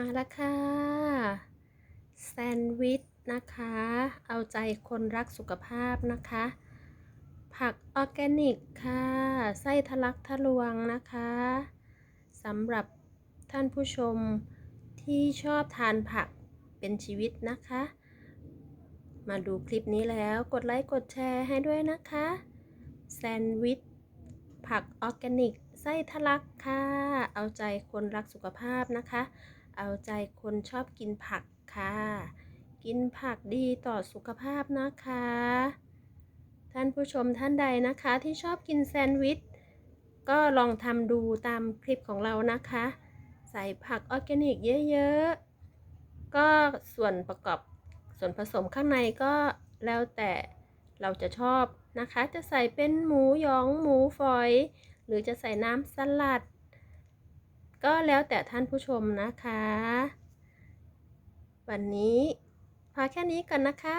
มาแล้วค่ะ แซนด์วิชนะคะ เอาใจคนรักสุขภาพนะคะ ผักออร์แกนิกค่ะ ไส้ทะลักทะลวงนะคะสำหรับท่านผู้ชมที่ชอบทานผักเป็นชีวิตนะคะ มาดูคลิปนี้แล้วกดไลค์กดแชร์ให้ด้วยนะคะ แซนด์วิชผักออร์แกนิกไส้ทะลักค่ะ เอาใจคนรักสุขภาพนะคะ เอาใจคนชอบกินผักค่ะ กินผักดีต่อสุขภาพนะคะ ท่านผู้ชมท่านใดนะคะที่ชอบกินแซนด์วิชก็ลองทำดูตามคลิปของเรานะคะ ใส่ผักออร์แกนิกเยอะๆ ก็ส่วนประกอบส่วนผสมข้างในก็แล้วแต่เราจะชอบนะคะ จะใส่เป็นหมูยองหมูฝอย หรือจะใส่น้ำสลัด ก็แล้วแต่ท่านผู้ชมนะคะ วันนี้พอแค่นี้ก่อนนะคะ